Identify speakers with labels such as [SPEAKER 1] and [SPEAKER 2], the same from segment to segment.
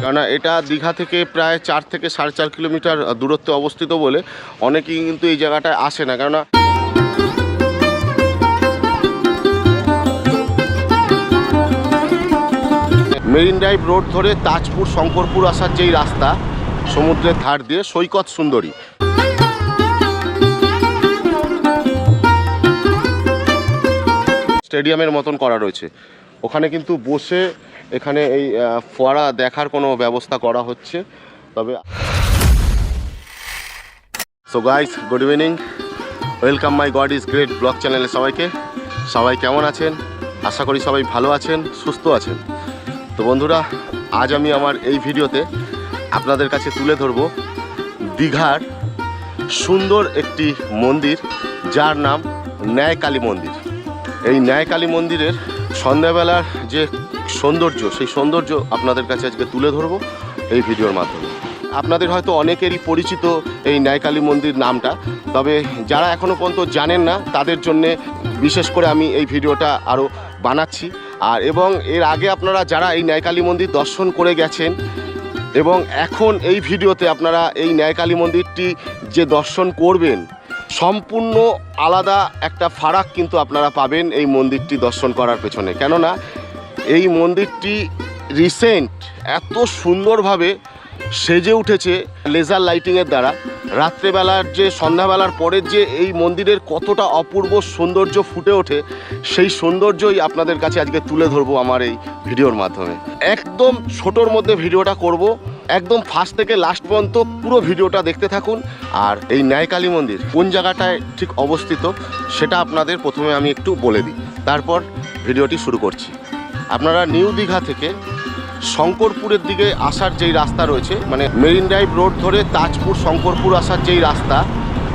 [SPEAKER 1] কেননা এটা দীঘা থেকে প্রায় চার থেকে সাড়ে চার কিলোমিটার দূরত্বে অবস্থিত বলে অনেকেই কিন্তু এই জায়গাটায় আসে না। কেননা মেরিন ড্রাইভ রোড ধরে তাজপুর, শঙ্করপুর আসার যেই রাস্তা, সমুদ্রের ধার দিয়ে সৈকত সুন্দরী। স্টেডিয়ামের মতন করা রয়েছে। ওখানে কিন্তু বসে এখানে এই ফোয়ারা দেখার কোনো ব্যবস্থা করা হচ্ছে। তবে so guys good evening welcome my God is great blog চ্যানেলে সবাইকে। সবাই কেমন আছেন? আশা করি সবাই ভালো আছেন, সুস্থ আছেন। তো বন্ধুরা, আজ আমি আমার এই ভিডিওতে আপনাদের কাছে তুলে ধরব দীঘার সুন্দর একটি মন্দির, যার নাম ন্যায় কালী মন্দির। এই ন্যায় কালী মন্দিরের সন্ধ্যাবেলার যে সৌন্দর্য, সেই সৌন্দর্য আপনাদের কাছে আজকে তুলে ধরবো এই ভিডিওর মাধ্যমে। আপনাদের হয়তো অনেকেরই পরিচিত এই ন্যায়কালী মন্দির নামটা, তবে যারা এখনও পর্যন্ত জানেন না, তাদের জন্যে বিশেষ করে আমি এই ভিডিওটা আরও বানাচ্ছি। আর এবং এর আগে আপনারা যারা এই ন্যায়কালী মন্দির দর্শন করে গেছেন, এবং এখন এই ভিডিওতে আপনারা এই ন্যায়কালী মন্দিরটি যে দর্শন করবেন সম্পূর্ণ আলাদা একটা ফারাক কিন্তু আপনারা পাবেন এই মন্দিরটি দর্শন করার পেছনে। কেননা এই মন্দিরটি রিসেন্ট এত সুন্দরভাবে সেজে উঠেছে লেজার লাইটিংয়ের দ্বারা। রাত্রেবেলার যে, সন্ধ্যাবেলার পরের যে, এই মন্দিরের কতটা অপূর্ব সৌন্দর্য ফুটে ওঠে, সেই সৌন্দর্যই আপনাদের কাছে আজকে তুলে ধরবো আমার এই ভিডিওর মাধ্যমে। একদম ছোটোর মধ্যে ভিডিওটা করব একদম ফার্স্ট থেকে লাস্ট পর্যন্ত পুরো ভিডিওটা দেখতে থাকুন। আর এই ন্যায়কালী মন্দির কোন জায়গাটায় ঠিক অবস্থিত সেটা আপনাদের প্রথমে আমি একটু বলে দিই। তারপর ভিডিওটি শুরু করছি। আপনারা নিউ দীঘা থেকে শঙ্করপুরের দিকে আসার যেই রাস্তা রয়েছে মানে মেরিন ড্রাইভ রোড ধরে তাজপুর শঙ্করপুর আসার যেই রাস্তা,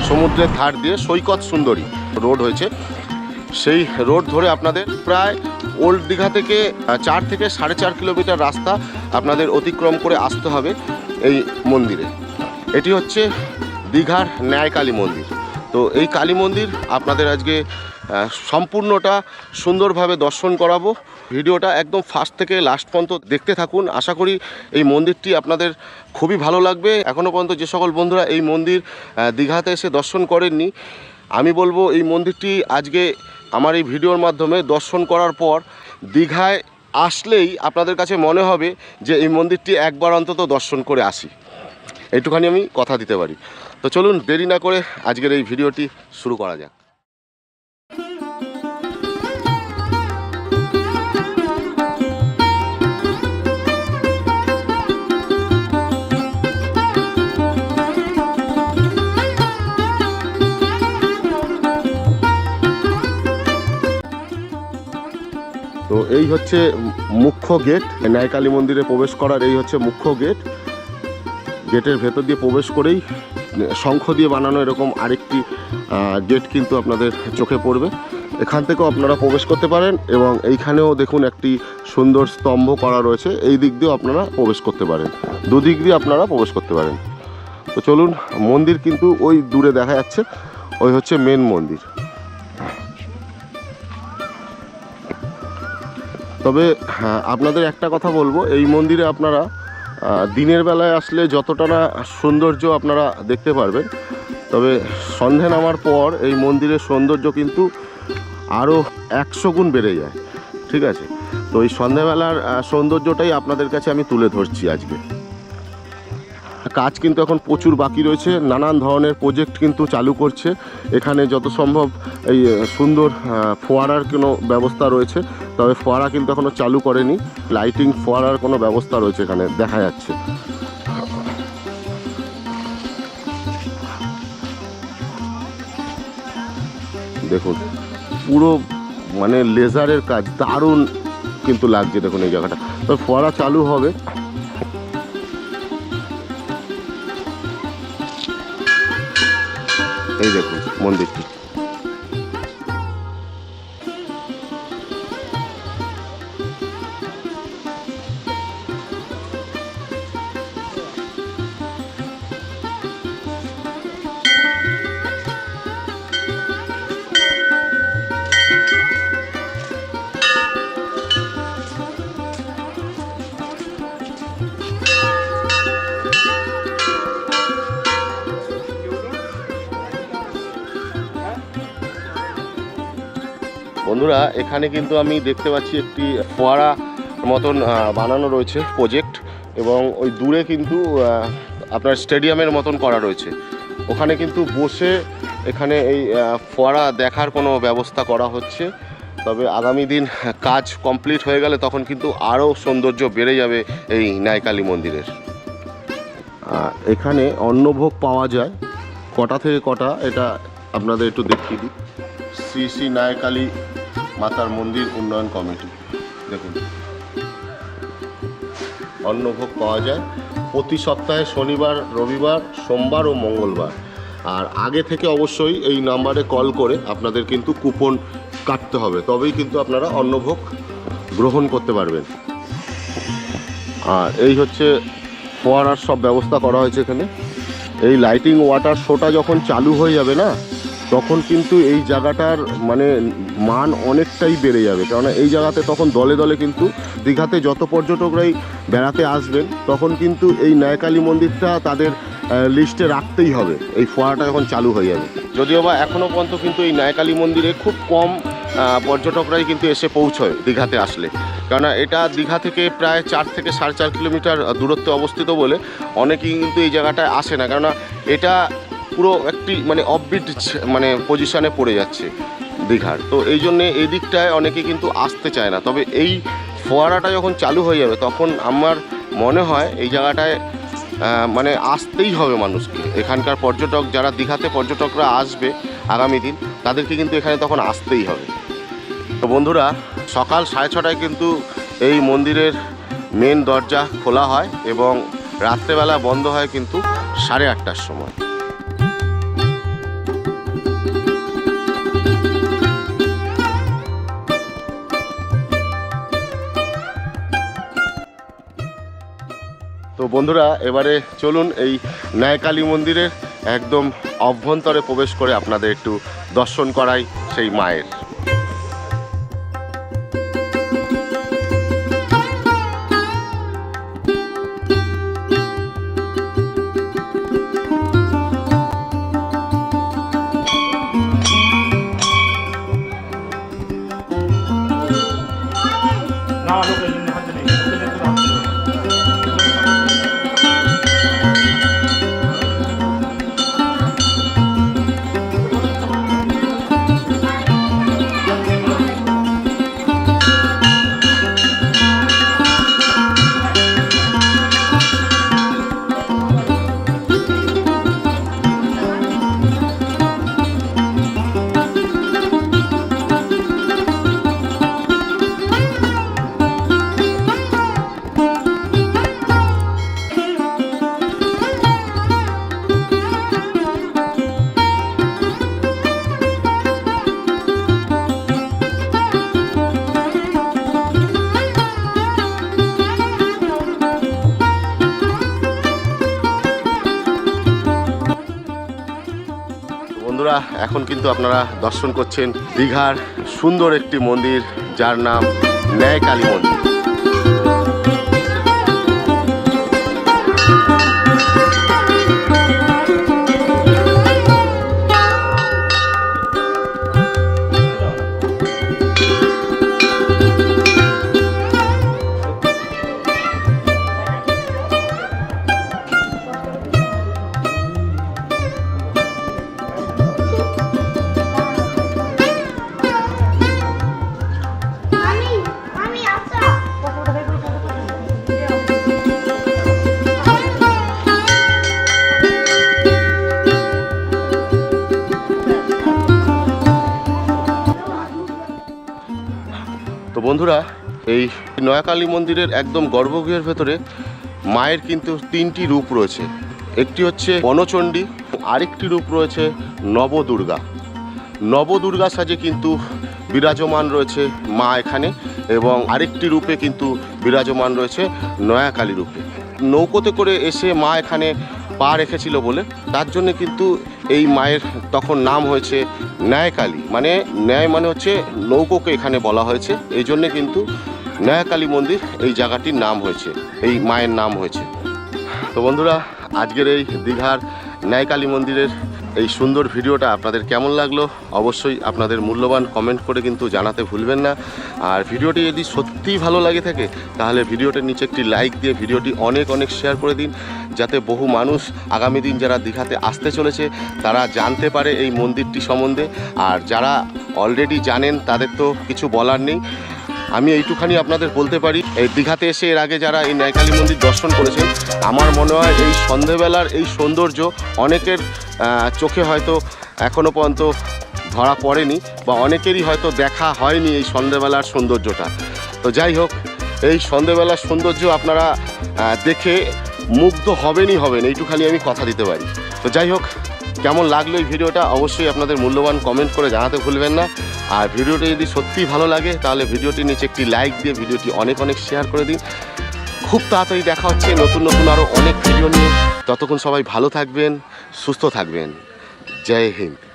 [SPEAKER 1] সমুদ্রের ধার দিয়ে সৈকত সুন্দরী রোড হয়েছে সেই রোড ধরে আপনাদের প্রায় ওল্ড দীঘা থেকে চার থেকে সাড়ে চার কিলোমিটার রাস্তা আপনাদের অতিক্রম করে আসতে হবে এই মন্দিরে। এটি হচ্ছে দীঘার ন্যায় কালী মন্দির। তো এই কালী মন্দির আপনাদের আজকে সম্পূর্ণটা সুন্দরভাবে দর্শন করাবো। ভিডিওটা একদম ফার্স্ট থেকে লাস্ট পর্যন্ত দেখতে থাকুন। আশা করি এই মন্দিরটি আপনাদের খুবই ভালো লাগবে। এখনও পর্যন্ত যে সকল বন্ধুরা এই মন্দির দীঘাতে এসে দর্শন করেননি আমি বলব এই মন্দিরটি আজকে আমার এই ভিডিওর মাধ্যমে দর্শন করার পর দীঘায় আসলেই আপনাদের কাছে মনে হবে যে এই মন্দিরটি একবার অন্তত দর্শন করে আসি। এইটুখানি আমি কথা দিতে পারি। তো চলুন দেরি না করে আজকের এই ভিডিওটি শুরু করা যাক। তো এই হচ্ছে মুখ্য গেট ন্যায়কালী মন্দিরে প্রবেশ করার এই হচ্ছে মুখ্য গেট। গেটের ভেতর দিয়ে প্রবেশ করেই শঙ্খ দিয়ে বানানো এরকম আরেকটি গেট কিন্তু আপনাদের চোখে পড়বে। এখান থেকেও আপনারা প্রবেশ করতে পারেন এবং এইখানেও দেখুন একটি সুন্দর স্তম্ভ করা রয়েছে। এই দিক দিয়েও আপনারা প্রবেশ করতে পারেন। দুদিক দিয়ে আপনারা প্রবেশ করতে পারেন। তো চলুন, মন্দির কিন্তু ওই দূরে দেখা যাচ্ছে। ওই হচ্ছে মেন মন্দির। তবে হ্যাঁ আপনাদের একটা কথা বলব। এই মন্দিরে আপনারা দিনের বেলায় আসলে যতটা না সৌন্দর্য আপনারা দেখতে পারবেন। তবে সন্ধে নামার পর এই মন্দিরের সৌন্দর্য কিন্তু আরও একশো গুণ বেড়ে যায়। ঠিক আছে? তো এই সন্ধেবেলার সৌন্দর্যটাই আপনাদের কাছে আমি তুলে ধরছি আজকে। কাজ কিন্তু এখন প্রচুর বাকি রয়েছে। নানান ধরনের প্রজেক্ট কিন্তু চালু করছে। এখানে যত সম্ভব এই সুন্দর ফোয়ারার কোনো ব্যবস্থা রয়েছে। তবে ফোয়ারা কিন্তু এখনও চালু করেনি। লাইটিং ফোয়ারার কোনো ব্যবস্থা রয়েছে এখানে, দেখা যাচ্ছে। দেখুন, পুরো মানে লেজারের কাজ দারুণ কিন্তু লাগছে দেখুন এই জায়গাটা। তবে ফোয়ারা চালু হবে। এই দেখুন মন্দিরটি। বন্ধুরা, এখানে কিন্তু আমি দেখতে পাচ্ছি একটি ফোয়ারা মতন বানানো রয়েছে প্রজেক্ট এবং ওই দূরে কিন্তু আপনার স্টেডিয়ামের মতন করা রয়েছে। ওখানে কিন্তু বসে এখানে এই ফোয়ারা দেখার কোনো ব্যবস্থা করা হচ্ছে। তবে আগামী দিন কাজ কমপ্লিট হয়ে গেলে তখন কিন্তু আরও সৌন্দর্য বেড়ে যাবে এই ন্যায়কালী মন্দিরের। এখানে অন্নভোগ পাওয়া যায়। কটা থেকে কটা, এটা আপনাদের একটু দেখিয়ে দিই। শ্রী শ্রী নায়কালী মাতার মন্দির উন্নয়ন কমিটি। দেখুন। অন্নভোগ পাওয়া যায়। প্রতি সপ্তাহে শনিবার, রবিবার, সোমবার ও মঙ্গলবার। আর আগে থেকে অবশ্যই এই নাম্বারে কল করে আপনাদের কিন্তু কুপন কাটতে হবে। তবেই কিন্তু আপনারা অন্নভোগ গ্রহণ করতে পারবেন। আর এই হচ্ছে ফোয়ারার সব ব্যবস্থা করা হয়েছে এখানে। এই লাইটিং ওয়াটার শোটা যখন চালু হয়ে যাবে না তখন কিন্তু এই জায়গাটার মানে মান অনেকটাই বেড়ে যাবে। কেননা এই জায়গাতে তখন দলে দলে কিন্তু দীঘাতে যত পর্যটকরাই বেড়াতে আসবেন, তখন কিন্তু এই ন্যায়কালী মন্দিরটা তাদের লিস্টে রাখতেই হবে। এই ফোয়ারাটা যখন চালু হয়ে যাবে। যদিও বা এখনও পর্যন্ত কিন্তু এই ন্যায়কালী মন্দিরে খুব কম পর্যটকরাই কিন্তু এসে পৌঁছয় দীঘাতে আসলে। কেননা এটা দীঘা থেকে প্রায় চার থেকে সাড়ে চার কিলোমিটার দূরত্বে অবস্থিত বলে অনেকেই কিন্তু এই জায়গাটায় আসে না। কেননা এটা পুরো একটি মানে অফবিট মানে পজিশনে পড়ে যাচ্ছে দীঘার। তো এই জন্যে এই দিকটায় অনেকে কিন্তু আসতে চায় না। তবে এই ফোয়ারাটা যখন চালু হয়ে যাবে, তখন আমার মনে হয় এই জায়গাটায় মানে আসতেই হবে মানুষকে। এখানকার পর্যটক, যারা দীঘাতে পর্যটকরা আসবে আগামী দিন, তাদেরকে কিন্তু এখানে তখন আসতেই হবে। তো বন্ধুরা, সকাল সাড়ে ছটায় কিন্তু এই মন্দিরের মেন দরজা খোলা হয় এবং রাত্রেবেলা বন্ধ হয় কিন্তু সাড়ে আটটার সময়। তো বন্ধুরা, এবারে চলুন এই ন্যায়কালী মন্দিরের একদম অভ্যন্তরে প্রবেশ করে আপনাদের একটু দর্শন করাই সেই মায়ের। এখন কিন্তু আপনারা দর্শন করছেন দীঘার সুন্দর একটি মন্দির যার নাম ন্যায়কালী মন্দির। বন্ধুরা, এই নয়াকালী মন্দিরের একদম গর্ভগৃহের ভেতরে মায়ের কিন্তু তিনটি রূপ রয়েছে। একটি হচ্ছে বনচণ্ডী, আরেকটি রূপ রয়েছে নবদুর্গা। নবদুর্গা সাজে কিন্তু বিরাজমান রয়েছে মা এখানে এবং আরেকটি রূপে কিন্তু বিরাজমান রয়েছে নয়াকালী রূপে। নৌকোতে করে এসে মা এখানে পা রেখেছিল বলে। তার জন্য কিন্তু এই মায়ের তখন নাম হয়েছে ন্যায়কালী। মানে ন্যায় মানে হচ্ছে নৌকোকে এখানে বলা হয়েছে। এই জন্যে কিন্তু ন্যায়কালী মন্দির এই জায়গাটির নাম হয়েছে, এই মায়ের নাম হয়েছে। তো বন্ধুরা, আজকের এই দীঘার ন্যায়কালী মন্দিরের এই সুন্দর ভিডিওটা আপনাদের কেমন লাগল? অবশ্যই আপনাদের মূল্যবান কমেন্ট করে কিন্তু জানাতে ভুলবেন না। আর ভিডিওটি যদি সত্যিই ভালো লাগে থাকে, তাহলে ভিডিওটির নিচে একটি লাইক দিয়ে ভিডিওটি অনেক অনেক শেয়ার করে দিন, যাতে বহু মানুষ আগামী দিন যারা দীঘাতে আসতে চলেছে, তারা জানতে পারে এই মন্দিরটি সম্বন্ধে। আর যারা অলরেডি জানেন, তাদের তো কিছু বলার নেই। আমি এইটুখানি আপনাদের বলতে পারি। এই দীঘাতে এসে এর আগে যারা এই ন্যায়কালী মন্দির দর্শন করেছেন, আমার মনে হয় এই সন্ধেবেলার এই সৌন্দর্য অনেকের চোখে হয়তো এখনও পর্যন্ত ধরা পড়েনি বা অনেকেরই হয়তো দেখা হয়নি এই সন্ধেবেলার সৌন্দর্যটা। তো যাই হোক, এই সন্ধেবেলার সৌন্দর্য আপনারা দেখে মুগ্ধ হবেনই হবেন, এইটুখানি আমি কথা দিতে পারি। তো যাই হোক কেমন লাগল এই ভিডিওটা অবশ্যই আপনাদের মূল্যবান কমেন্ট করে জানাতে ভুলবেন না। আর ভিডিওটি যদি সত্যিই ভালো লাগে, তাহলে ভিডিওটির নিচে একটি লাইক দিয়ে ভিডিওটি অনেক অনেক শেয়ার করে দিন। খুব তাড়াতাড়ি দেখা হচ্ছে নতুন নতুন আরও অনেক ভিডিও নিয়ে। ততক্ষণ সবাই ভালো থাকবেন, সুস্থ থাকবেন। জয় হিন্দ।